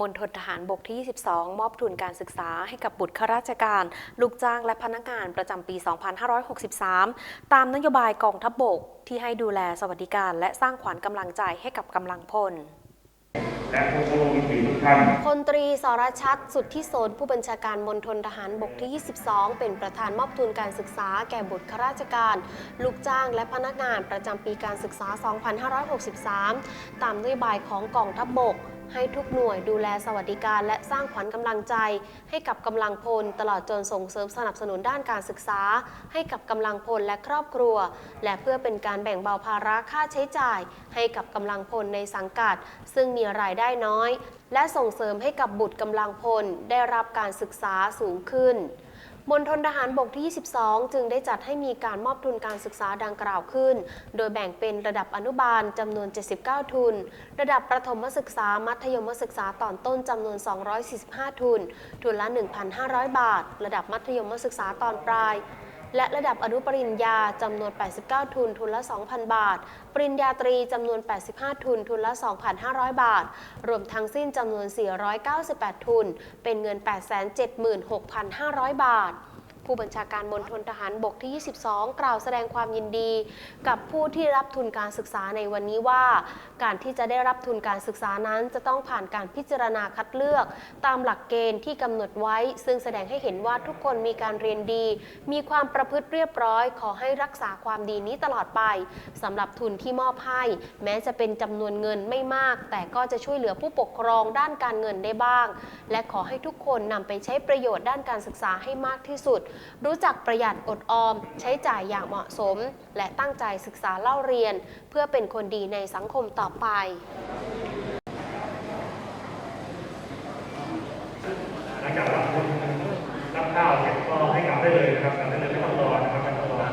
มณฑลทหารบกที่ 22 มอบทุนการศึกษาให้กับบุตรข้าราชการ ลูกจ้างและพนักงานประจำปี 2563 ตามนโยบายกองทัพบบกที่ให้ดูแลสวัสดิการ และสร้างขวัญกำลังใจให้กับกำลังพลและผู้เข้าร่วมพิธีทุกท่านพลตรีสรชัดสุทธิโสนผู้บัญชาการมณฑลทหารบกที่ 22 เป็นประธานมอบทุนการศึกษาแก่บุตรข้าราชการ ลูกจ้างและพนักงานประจำปีการศึกษา 2563 ตามนโยบายของกองทัพบบก ให้ทุกหน่วยดูแลสวัสดิการ และสร้างขวัญกำลังใจ ให้กับกำลังพล ตลอดจนส่งเสริมสนับสนุนด้านการศึกษา ให้กับกำลังพลและครอบครัว และเพื่อเป็นการแบ่งเบาภาระค่าใช้จ่าย ให้กับกำลังพลในสังกัด ซึ่งมีรายได้น้อย และส่งเสริมให้กับบุตรกำลังพลได้รับการศึกษาสูงขึ้น มณฑลทหารบกที่ 22 จึงได้จัดให้มีการมอบทุนการศึกษาดังกล่าวขึ้น โดยแบ่งเป็นระดับอนุบาลจำนวน 79 ทุน ระดับประถมศึกษา มัธยมศึกษาตอนต้นจำนวน 245 ทุน ทุนละ 1,500 บาท ระดับมัธยมศึกษาตอนปลาย และระดับอนุปริญญาจำนวน 89 ทุน ทุนละ 2,000 บาท ปริญญาตรีจำนวน 85 ทุน ทุนละ 2,500 บาท รวมทั้งสิ้นจำนวน 498 ทุน เป็นเงิน 876,500 บาท ผู้บัญชาการมณฑลทหารบกที่ 22 กล่าวแสดงความยินดี กับผู้ที่รับทุนการศึกษาในวันนี้ว่า การที่จะได้รับทุนการศึกษานั้นจะต้องผ่านการพิจารณาคัดเลือก ตามหลักเกณฑ์ที่กำหนดไว้ ซึ่งแสดงให้เห็นว่าทุกคนมีการเรียนดี มีความประพฤติเรียบร้อย ขอให้รักษาความดีนี้ตลอดไปสำหรับทุนที่มอบให้ แม้จะเป็นจำนวนเงินไม่มาก แต่ก็จะช่วยเหลือผู้ปกครองด้านการเงินได้บ้าง และขอให้ทุกคนนำไปใช้ประโยชน์ด้านการศึกษาให้มากที่สุดรู้จักประหยัดอดออม ใช้จ่ายอย่างเหมาะสม และตั้งใจศึกษาเล่าเรียน เพื่อเป็นคนดีในสังคมต่อไป